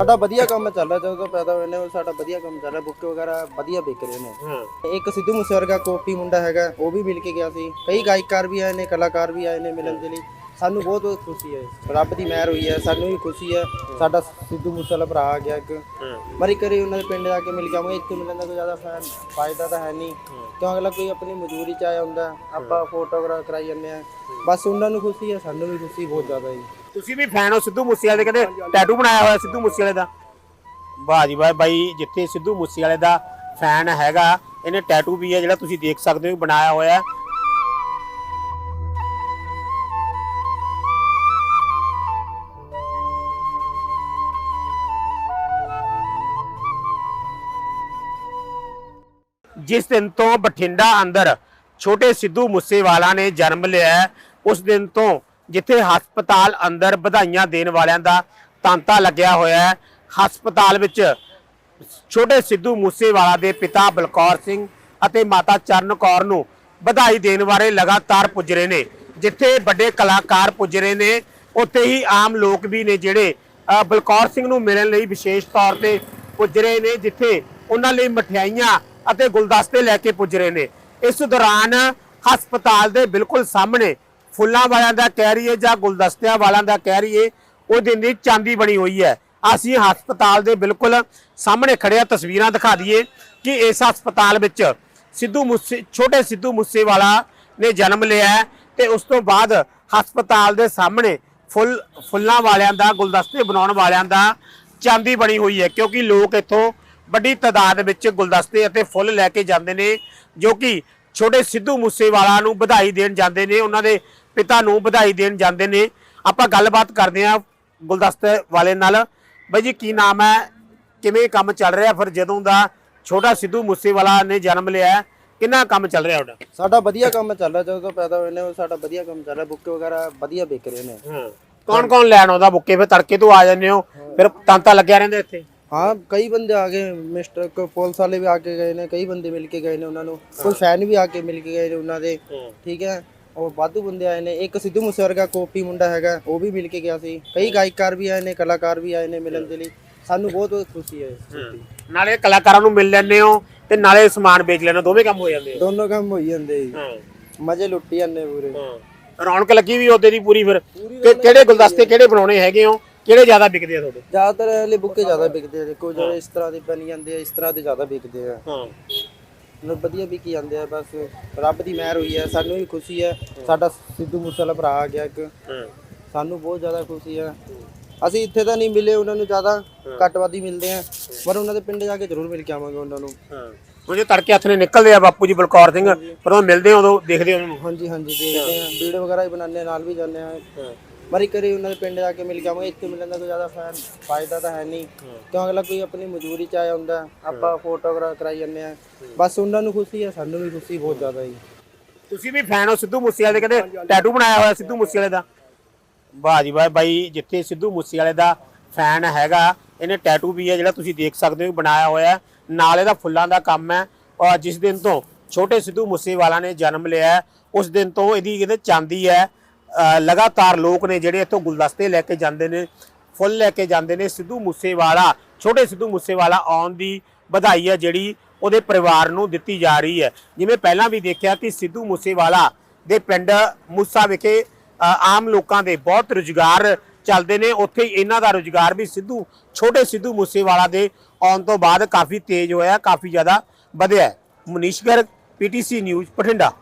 ਸਾਡਾ ਵਧੀਆ ਕੰਮ ਚੱਲ ਰਿਹਾ ਜਦੋਂ ਤੋਂ ਪੈਦਾ ਹੋਏ ਨੇ ਉਹ ਸਾਡਾ ਵਧੀਆ ਕੰਮ ਚੱਲ ਰਿਹਾ ਬੁੱਕ ਵਗੈਰਾ ਵਧੀਆ ਵਿਕ ਰਹੇ ਨੇ। ਹਾਂ। ਇੱਕ ਸਿੱਧੂ ਮੂਸੇ ਵਰਗਾ ਕੋਪੀ ਮੁੰਡਾ ਹੈਗਾ ਉਹ ਵੀ ਮਿਲ ਕੇ ਗਿਆ ਸੀ। ਕਈ ਗਾਇਕਾਰ ਵੀ ਆਏ ਨੇ ਕਲਾਕਾਰ ਵੀ ਆਏ ਨੇ ਮਿਲਣ ਦੇ ਲਈ। ਸਾਨੂੰ ਬਹੁਤ ਬਹੁਤ ਖੁਸ਼ੀ ਹੈ। ਰੱਬ ਦੀ ਮਿਹਰ ਹੋਈ ਹੈ ਸਾਨੂੰ ਵੀ ਖੁਸ਼ੀ ਹੈ। ਸਾਡਾ ਸਿੱਧੂ ਮੂਸੇ ਵਾਲਾ ਭਰਾ ਆ ਗਿਆ ਇੱਕ। ਹਾਂ। ਮਰੀ ਕਰੀ ਉਹਨਾਂ ਦੇ ਪਿੰਡ ਜਾ ਕੇ ਮਿਲ ਕੇ ਆਵਾਂਗੇ। ਇੱਥੇ ਮਿਲਣ ਦਾ ਕੋਈ ਜ਼ਿਆਦਾ ਫਾਇ- ਫਾਇਦਾ ਤਾਂ ਹੈ ਨਹੀਂ। ਕਿਉਂ ਅਗਲਾ ਕੋਈ ਆਪਣੀ ਮਜ਼ਦੂਰੀ ਚ ਆਇਆ ਹੁੰਦਾ ਆਪਾਂ ਫੋਟੋਗ੍ਰਾਫ ਕਰਾਈ ਜਾਂਦੇ ਆ। ਬਸ ਉਹਨਾਂ ਨੂੰ ਖੁਸ਼ੀ ਹੈ ਸਾਨੂੰ ਵੀ ਖੁਸ਼ੀ ਬਹੁਤ ਜ਼ਿਆਦਾ ਜੀ। ਤੁਸੀਂ ਵੀ ਫੈਨ ਹੋ, ਸਿੱਧੂ ਮੂਸੇਵਾਲੇ ਦੇ ਕਹਿੰਦੇ ਟੈਟੂ ਬਣਾਇਆ ਹੋਇਆ ਸਿੱਧੂ ਮੂਸੇਵਾਲੇ ਦਾ ਵਾਹ ਜੀ ਵਾਹ, ਬਾਈ ਜਿੱਥੇ ਸਿੱਧੂ ਮੂਸੇਵਾਲੇ ਦਾ ਫੈਨ ਹੈਗਾ, ਇਹਨੇ ਟੈਟੂ ਵੀ ਹੈ ਜਿਹੜਾ ਤੁਸੀਂ ਦੇਖ ਸਕਦੇ ਹੋ, ਬਣਾਇਆ ਹੋਇਆ ਹੈ। ਜਿਸ ਦਿਨ ਤੋਂ ਬਠਿੰਡਾ ਅੰਦਰ ਛੋਟੇ ਸਿੱਧੂ ਮੂਸੇਵਾਲਾ ਨੇ ਜਨਮ ਲਿਆ ਉਸ ਦਿਨ ਤੋਂ ਜਿੱਥੇ ਹਸਪਤਾਲ ਅੰਦਰ ਵਧਾਈਆਂ ਦੇਣ ਵਾਲਿਆਂ ਦਾ ਤਾਂਤਾ ਲੱਗਿਆ ਹੋਇਆ ਹੈ। ਹਸਪਤਾਲ ਵਿੱਚ ਛੋਟੇ ਸਿੱਧੂ ਮੂਸੇਵਾਲਾ ਦੇ ਪਿਤਾ ਬਲਕੌਰ ਸਿੰਘ ਅਤੇ ਮਾਤਾ ਚਰਨ ਕੌਰ ਨੂੰ ਵਧਾਈ ਦੇਣ ਬਾਰੇ ਲਗਾਤਾਰ ਪੁੱਜ ਰਹੇ ਨੇ। ਜਿੱਥੇ ਵੱਡੇ ਕਲਾਕਾਰ ਪੁੱਜ ਰਹੇ ਨੇ, ਉੱਥੇ ਹੀ ਆਮ ਲੋਕ ਵੀ ਨੇ ਜਿਹੜੇ ਬਲਕੌਰ ਸਿੰਘ ਨੂੰ ਮਿਲਣ ਲਈ ਵਿਸ਼ੇਸ਼ ਤੌਰ ਤੇ ਪੁੱਜ ਰਹੇ ਨੇ, ਜਿੱਥੇ ਉਹਨਾਂ ਲਈ ਮਠਿਆਈਆਂ ਅਤੇ ਗੁਲਦਸਤੇ ਲੈ ਕੇ ਪੁੱਜ ਰਹੇ ਨੇ। ਇਸ ਦੌਰਾਨ ਹਸਪਤਾਲ ਦੇ ਬਿਲਕੁਲ ਸਾਹਮਣੇ ਫੁੱਲਾਂ ਵਾਲਿਆਂ ਦਾ ਕਹਿ ਰਹੀਏ ਜਾਂ ਗੁਲਦਸਤਿਆਂ ਵਾਲਿਆਂ ਦਾ ਕਹਿ ਰਹੀਏ, ਉਹ ਦਿਨ ਦੀ ਚਾਂਦੀ ਬਣੀ ਹੋਈ ਹੈ। ਅਸੀਂ ਹਸਪਤਾਲ ਦੇ ਬਿਲਕੁਲ ਸਾਹਮਣੇ ਖੜਿਆ ਤਸਵੀਰਾਂ ਦਿਖਾ ਦਈਏ ਕਿ ਇਸ ਹਸਪਤਾਲ ਵਿੱਚ ਸਿੱਧੂ ਮੂਸੇ, ਛੋਟੇ ਸਿੱਧੂ ਮੂਸੇਵਾਲਾ ਨੇ ਜਨਮ ਲਿਆ ਹੈ ਤੇ ਉਸ ਤੋਂ ਬਾਅਦ ਹਸਪਤਾਲ ਦੇ ਸਾਹਮਣੇ ਫੁੱਲ, ਫੁੱਲਾਂ ਵਾਲਿਆਂ ਦਾ, ਗੁਲਦਸਤੇ ਬਣਾਉਣ ਵਾਲਿਆਂ ਦਾ ਚਾਂਦੀ ਬਣੀ ਹੋਈ ਹੈ, ਕਿਉਂਕਿ ਲੋਕ ਇੱਥੋਂ ਵੱਡੀ ਤਾਦਾਦ ਵਿੱਚ ਗੁਲਦਸਤੇ ਅਤੇ ਫੁੱਲ ਲੈ ਕੇ ਜਾਂਦੇ ਨੇ, ਜੋ ਕਿ ਛੋਟੇ ਸਿੱਧੂ ਮੂਸੇਵਾਲਾ ਨੂੰ ਵਧਾਈ ਦੇਣ ਜਾਂਦੇ ਨੇ ਉਹਨਾਂ ਦੇ ਪਿਤਾ ਨੂੰ ਵਧਾਈ ਦੇਣ ਜਾਂਦੇ ਨੇ। ਆਪਾਂ ਗੱਲਬਾਤ ਕਰਦੇ ਹਾਂ ਗੁਲਦਸਤੇ ਵਾਲੇ ਨਾਲ। ਬਾਈ ਜੀ ਕੀ ਨਾਮ ਹੈ? ਕਿਵੇਂ ਕੰਮ ਚੱਲ ਰਿਹਾ? ਫਿਰ ਜਦੋਂ ਦਾ ਛੋਟਾ ਸਿੱਧੂ ਮੂਸੇਵਾਲਾ ਨੇ ਜਨਮ ਲਿਆ ਕਿੰਨਾ ਕੰਮ ਚੱਲ ਰਿਹਾ ਤੁਹਾਡਾ ਸਾਡਾ ਵਧੀਆ ਕੰਮ ਚੱਲ ਰਿਹਾ ਜਦੋਂ ਤੋਂ ਪੈਦਾ ਹੋਏ ਨੇ ਉਹ ਸਾਡਾ ਵਧੀਆ ਕੰਮ ਚੱਲ ਰਿਹਾ। ਬੁੱਕ ਵਗੈਰਾ ਵਧੀਆ ਵਿਕ ਰਹੇ ਨੇ। ਹਾਂ। ਕੌਣ ਕੌਣ ਲੈਣ ਆਉਂਦਾ ਬੁੱਕੇ? ਫਿਰ ਤੜਕੇ ਤੋਂ ਆ ਜਾਂਦੇ ਹੋ ਫਿਰ ਤਾਂਤਾ ਲੱਗਿਆ ਰਹਿੰਦਾ ਇੱਥੇ। ਹਾਂ ਕਈ ਬੰਦੇ ਆ ਗਏ ਮਿਸਟਰ ਪੁਲਿਸ ਵਾਲੇ ਵੀ ਆ ਕੇ ਗਏ ਨੇ ਕਈ ਬੰਦੇ ਮਿਲ ਕੇ ਗਏ ਨੇ ਉਹਨਾਂ ਨੂੰ। ਕੋਈ ਫੈਨ ਵੀ ਆ ਕੇ ਮਿਲ ਕੇ ਗਏ ਨੇ ਉਹਨਾਂ ਦੇ ਠੀਕ ਹੈ? ਉਹ ਵਾਧੂ ਬੰਦੇ ਆਏ ਨੇ। ਇੱਕ ਸਿੱਧੂ ਮੂਸੇ ਵਰਗਾ ਕੋਪੀ ਮੁੰਡਾ ਹੈਗਾ ਉਹ ਵੀ ਮਿਲ ਕੇ ਗਿਆ ਸੀ। ਕਈ ਗਾਇਕਾਰ ਵੀ ਆਏ ਨੇ ਕਲਾਕਾਰ ਵੀ ਆਏ ਨੇ ਮਿਲਣ ਦੇ ਲਈ। ਸਾਨੂੰ ਬਹੁਤ ਖੁਸ਼ੀ ਹੈ ਇਸ ਚੀਜ਼ ਦੀ। ਨਾਲੇ ਕਲਾਕਾਰਾਂ ਨੂੰ ਮਿਲ ਲੈਂਦੇ ਹੋ ਤੇ ਨਾਲੇ ਸਮਾਨ ਵੇਚ ਲੈਣਾ ਦੋਵੇਂ ਕੰਮ ਹੋ ਜਾਂਦੇ ਆ। ਦੋਨੋਂ ਕੰਮ ਹੋਈ ਜਾਂਦੇ ਜੀ। ਹਾਂ। ਮਜ਼ੇ ਲੁੱਟੀ ਜਾਂਦੇ ਪੂਰੇ। ਹਾਂ। ਰੌਣਕ ਲੱਗੀ ਵੀ ਉਹਦੇ ਦੀ ਪੂਰੀ ਫਿਰ। ਕਿ- ਕਿਹੜੇ ਗੁਲਦਸਤੇ ਕਿਹੜੇ ਬਣਾਉਣੇ ਹੈਗੇ ਹੋ? ਕਿਹੜੇ ਜ਼ਿਆਦਾ ਵਿਕਦੇ ਆ ਤੁਹਾਡੇ? ਜ਼ਿਆਦਾਤਰ ਹਲੇ ਬੁੱਕੇ ਜ਼ਿਆਦਾ ਵਿਕਦੇ ਆ ਕੋਈ ਜਿਹੜੇ ਇਸ ਤਰ੍ਹਾਂ ਦੇ ਬਣ ਜਾਂਦੇ ਆ ਇਸ ਤਰ੍ਹਾਂ ਦੇ ਜ਼ਿਆਦਾ ਵਿਕਦੇ ਆ। ਹਾਂ। ਮਤਲਬ ਵਧੀਆ ਵਿਕੀ ਜਾਂਦੇ ਆ ਬਸ ਰੱਬ ਦੀ ਮਿਹਰ ਹੋਈ ਹੈ ਸਾਨੂੰ ਵੀ ਖੁਸ਼ੀ ਹੈ ਸਾਡਾ ਸਿੱਧੂ ਮੂਸੇ ਵਾਲਾ ਭਰਾ ਆ ਗਿਆ ਇੱਕ। ਹਾਂ। ਸਾਨੂੰ ਬਹੁਤ ਜ਼ਿਆਦਾ ਖੁਸ਼ੀ ਹੈ ਅਸੀਂ ਇੱਥੇ ਤਾਂ ਨਹੀਂ ਮਿਲੇ ਉਹਨਾਂ ਨੂੰ ਜ਼ਿਆਦਾ ਘੱਟਵਾਦੀ ਮਿਲਦੇ ਆ। ਪਰ ਉਹਨਾਂ ਦੇ ਪਿੰਡ ਜਾ ਕੇ ਜ਼ਰੂਰ ਮਿਲ ਕੇ ਆਵਾਂਗੇ ਉਹਨਾਂ ਨੂੰ। ਹਾਂ। ਉਹ ਜੇ ਤੜਕੇ ਹੱਥ ਨੇ ਨਿਕਲਦੇ ਆ ਬਾਪੂ ਜੀ ਬਲਕੌਰ ਸਿੰਘ ਪਰ ਉਹ ਮਿਲਦੇ ਆ ਉਦੋਂ ਦੇਖਦੇ ਆ ਉਹਨਾਂ। ਨੂੰ ਹਾਂਜੀ ਹਾਂਜੀ ਦੇਖਦੇ ਆ। ਵੀਡੀਓ ਵਗੈਰਾ ਵੀ ਬਣਾਉਂਦੇ ਆ, ਨਾਲ ਵੀ ਜਾਂਦੇ ਆ। ਮਰੀ ਕਰੀ ਉਹਨਾਂ ਦੇ ਪਿੰਡ ਜਾ ਕੇ ਮਿਲ ਕੇ ਆਵਾਂਗੇ ਇੱਥੇ ਮਿਲਣ ਦਾ ਕੋਈ ਜ਼ਿਆਦਾ ਫਾਇ- ਫਾਇਦਾ ਤਾਂ ਹੈ ਨਹੀਂ। ਕਿਉਂ ਅਗਲਾ ਕੋਈ ਆਪਣੀ ਮਜ਼ਦੂਰੀ ਚ ਆਇਆ ਹੁੰਦਾ। ਆਪਾਂ ਫੋਟੋਗ੍ਰਾਫ ਕਰਾਈ ਜਾਂਦੇ ਆ ਬਸ ਉਹਨਾਂ ਨੂੰ ਖੁਸ਼ੀ ਹੈ ਸਾਨੂੰ ਵੀ ਖੁਸ਼ੀ ਬਹੁਤ ਜ਼ਿਆਦਾ ਜੀ। ਤੁਸੀਂ ਵੀ ਫੈਨ ਹੋ ਸਿੱਧੂ ਮੂਸੇਵਾਲੇ ਦੇ ਕਹਿੰਦੇ ਟੈਟੂ ਬਣਾਇਆ ਹੋਇਆ ਸਿੱਧੂ ਮੂਸੇਵਾਲੇ ਦਾ। ਵਾਹ ਜੀ ਵਾਹ ਬਾਈ ਜਿੱਥੇ ਸਿੱਧੂ ਮੂਸੇਵਾਲੇ ਦਾ ਫੈਨ ਹੈਗਾ ਇਹਨੇ ਟੈਟੂ ਵੀ ਹੈ ਜਿਹੜਾ ਤੁਸੀਂ ਦੇਖ ਸਕਦੇ ਹੋ ਬਣਾਇਆ ਹੋਇਆ। ਨਾਲ ਇਹਦਾ ਫੁੱਲਾਂ ਦਾ ਕੰਮ ਹੈ। ਔਰ ਜਿਸ ਦਿਨ ਤੋਂ ਛੋਟੇ ਸਿੱਧੂ ਮੂਸੇਵਾਲਾ ਨੇ ਜਨਮ ਲਿਆ ਉਸ ਦਿਨ ਤੋਂ ਇਹਦੀ ਇਹਦੇ ਚਾਂਦੀ ਹੈ। ਲਗਾਤਾਰ ਲੋਕ ਨੇ ਜਿਹੜੇ ਇੱਥੋਂ ਗੁਲਦਸਤੇ ਲੈ ਕੇ ਜਾਂਦੇ ਨੇ, ਫੁੱਲ ਲੈ ਕੇ ਜਾਂਦੇ ਨੇ, ਸਿੱਧੂ ਮੂਸੇਵਾਲਾ, ਛੋਟੇ ਸਿੱਧੂ ਮੂਸੇਵਾਲਾ ਆਉਣ ਦੀ ਵਧਾਈ ਹੈ ਜਿਹੜੀ ਉਹਦੇ ਪਰਿਵਾਰ ਨੂੰ ਦਿੱਤੀ ਜਾ ਰਹੀ ਹੈ। ਜਿਵੇਂ ਪਹਿਲਾਂ ਵੀ ਦੇਖਿਆ ਕਿ ਸਿੱਧੂ ਮੂਸੇਵਾਲਾ ਦੇ ਪਿੰਡ ਮੂਸਾ ਵਿਖੇ ਆਮ ਲੋਕਾਂ ਦੇ ਬਹੁਤ ਰੁਜ਼ਗਾਰ ਚੱਲਦੇ ਨੇ। ਉੱਥੇ ਹੀ ਇਹਨਾਂ ਦਾ ਰੁਜ਼ਗਾਰ ਵੀ ਸਿੱਧੂ, ਛੋਟੇ ਸਿੱਧੂ ਮੂਸੇਵਾਲਾ ਦੇ ਆਉਣ ਤੋਂ ਬਾਅਦ ਕਾਫੀ ਤੇਜ਼ ਹੋਇਆ, ਕਾਫੀ ਜ਼ਿਆਦਾ ਵਧਿਆ ਹੈ। Manish Garg PTC news, Bathinda.